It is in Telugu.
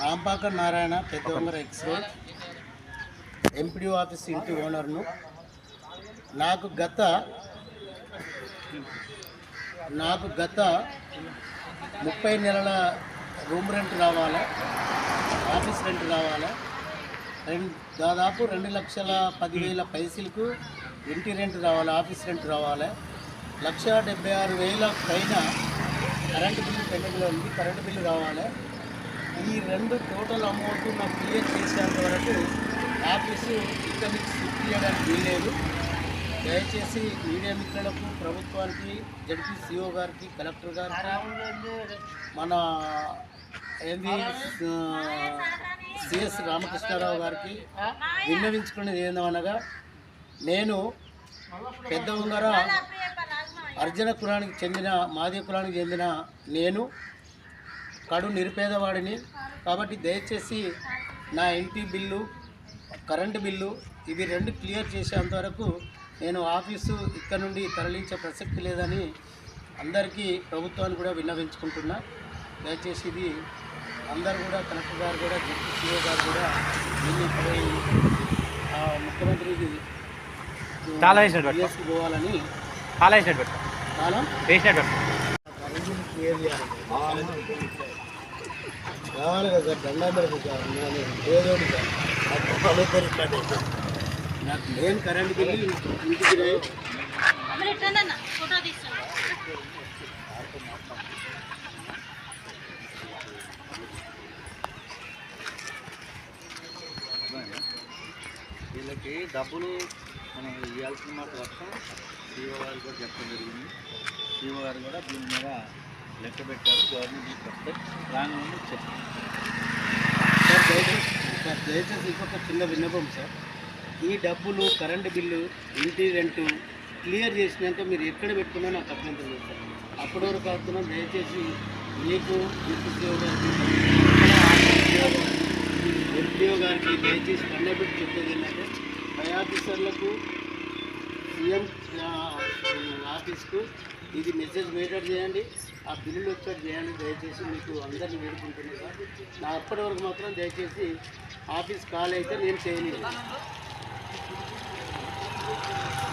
Rampaka Narayana Peddavangara X road MPD office ఇంటి ఓనర్ను. నాకు గత నాకు గత ముప్పై నెలల రూమ్ రెంట్ రావాలా? ఆఫీస్ రెంట్ కావాలా రెండు దాదాపు రెండు లక్షల పదివేల పైసలకు ఇంటి రెంట్ రావాలి? ఆఫీస్ రెంట్ రావాలి? లక్ష డెబ్బై ఆరు వేల పైన కరెంటు బిల్లు పెండింగ్లో ఉంది. కరెంటు బిల్లు రావాలి? ఈ రెండు టోటల్ అమౌంట్ నాకు క్లియర్ చేసేంత వరకు ఆఫీసు ఇక్కడ నుంచి షిఫ్ట్ చేయడానికి వీలేదు దయచేసి మీడియా మిత్రులకు ప్రభుత్వానికి జడ్పీ సిఓ గారికి కలెక్టర్ గారికి మన ఏంది సిఎస్ రామకృష్ణారావు గారికి విన్నవించుకునేది ఏందనగా నేను పెద్ద ఉంగర అర్జున కులానికి చెందిన మాదే కులానికి చెందిన నేను కడు నిరుపేదవాడిని. కాబట్టి దయచేసి నా ఇంటి బిల్లు కరెంటు బిల్లు ఇవి రెండు క్లియర్ చేసేంత వరకు నేను ఆఫీసు ఇక్కడ నుండి తరలించే ప్రసక్తి లేదని అందరికీ ప్రభుత్వాన్ని కూడా విన్నవించుకుంటున్నా. దయచేసి ఇది అందరు కూడా కలెక్టర్ గారు కూడా జడ్పీ సీఓ గారు కూడా దీన్ని ఆ, ముఖ్యమంత్రికి పోవాలని చాలా వేసినట్టు క్లియర్ చేయాలి కావాలి కదా సార్ దండా పెడతాను సార్ నేను ఏదోటి సార్. నాకు పనులు దొరికినట్టు అయితే. నాకు మెయిన్ కరెంట్ బిల్లు ఇంటికి ఫోటో తీస్తాను వీళ్ళకి డబ్బులు మనం ఇవ్వాల్సిన మాట వర్షం సీఓ గారు కూడా చెప్పడం జరిగింది. సీఓ గారు కూడా దీని మీద లెక్క పెట్టారు గవర్నమెంట్ వస్తే దాని ముందు సార్ దయచేసి సార్ దయచేసి ఇంకొక చిన్న విన్నపం సార్. ఈ డబ్బులు కరెంటు బిల్లు ఇంటి రెంటు క్లియర్ చేసినాక మీరు ఎక్కడ పెట్టుకున్నా నాకు అభ్యంతరం లేదు సార్. అప్పటి వరకు కాకుండా దయచేసి మీకు ఎంపీఓ గారికి ఎంపీఓ గారికి దయచేసి కన్నబెట్టి చెప్పేది ఏంటంటే పై ఆఫీసర్లకు సీఎం ఆఫీస్కు ఇది మెసేజ్ మేటర్ చేయండి ఆ బిల్లులు ఒకసారి చేయండి దయచేసి మీకు అందరిని వేడుకుంటున్నాను సార్. నా అప్పటి వరకు మాత్రం దయచేసి ఆఫీస్ కాల్ అయితే నేను చేయలేదు.